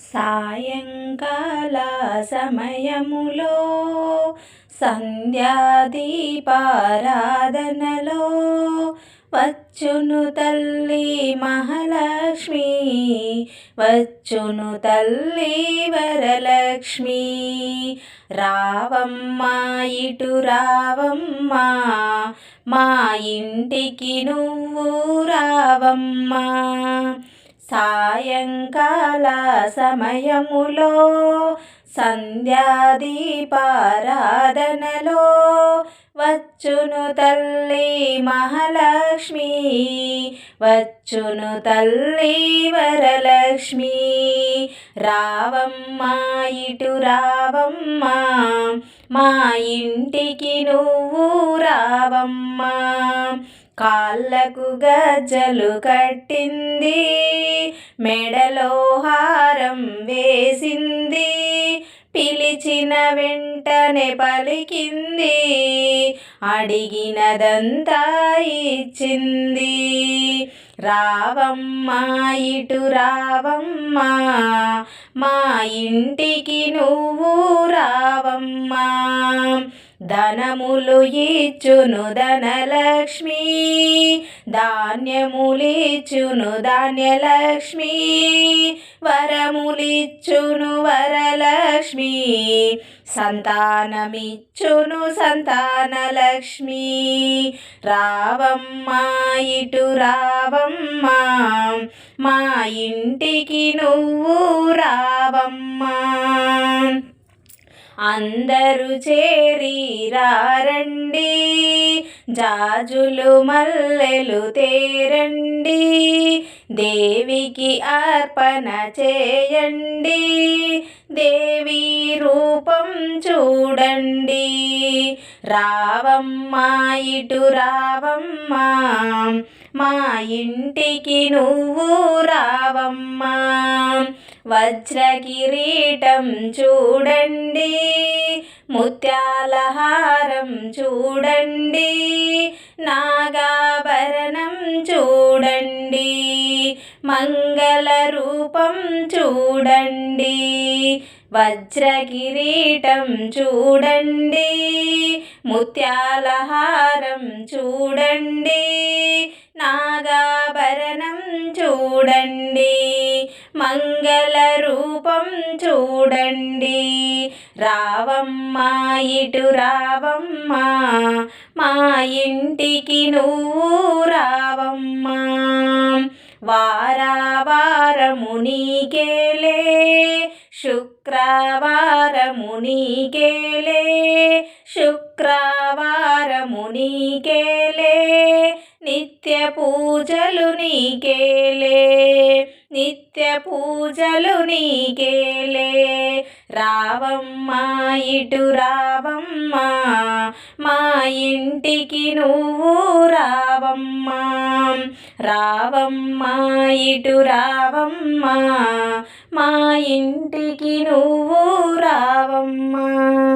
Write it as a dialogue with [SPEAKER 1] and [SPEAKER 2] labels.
[SPEAKER 1] సాయంకాల సమయములో సంధ్యాదీపారాధనలో వచ్చును తల్లి మహాలక్ష్మి వచ్చును తల్లి వరలక్ష్మి. రావమ్మ ఇటు రావమ్మ మా ఇంటికి నువ్వు రావమ్మా. సాయంకాల సమయములో సంధ్యాదీపారాధనలో వచ్చును తల్లి మహాలక్ష్మి వచ్చును తల్లి వరలక్ష్మి. రావమ్మ ఇటు రావమ్మ మా ఇంటికి నువ్వు రావమ్మా. కాళ్ళకు గజ్జలు కట్టింది మెడలో హారం వేసింది పిలిచిన వెంటనే పలికింది అడిగినదంతా ఇచ్చింది. రావమ్మ ఇటు రావమ్మ మా ఇంటికి నువ్వు రావమ్మా. ధనములు ఇచ్చును ధనలక్ష్మి. ధాన్యములిచ్చును ధాన్యలక్ష్మి. వరములిచ్చును వరలక్ష్మి. సంతానమిచ్చును సంతానలక్ష్మి. రావమ్మ ఇటు రావమ్మ. మా ఇంటికి నువ్వు రావమ్మా. అందరూ చేరీరారండి. జాజులు మల్లెలు తేరండి. దేవికి అర్పణ చేయండి. దేవి రూపం చూడండి. రావమ్మ ఇటు రావమ్మ. మా ఇంటికి నువ్వు రావమ్మా. వజ్ర కిరీటం చూడండి ముత్యాలహారం చూడండి నాగాభరణం చూడండి మంగళ రూపం చూడండి. వజ్ర కిరీటం చూడండి ముత్యాలహారం చూడండి నాగాభరణం చూడండి మంగళ రూపం చూడండి. రావమ్మ ఇటు రావమ్మ మా ఇంటికి నువ్వు వారా వారావారము నీకేలే శుక్రవారము నీకేలే శుక్రవారము నీకేలే నిత్య పూజలు నీకేలే నిత్య పూజలు నీకేలే రావమ్మ ఇటు రావమ్మ మా ఇంటికి నువ్వు రావమ్మా రావమ్మ ఇటు రావమ్మ మా ఇంటికి నువ్వు రావమ్మా.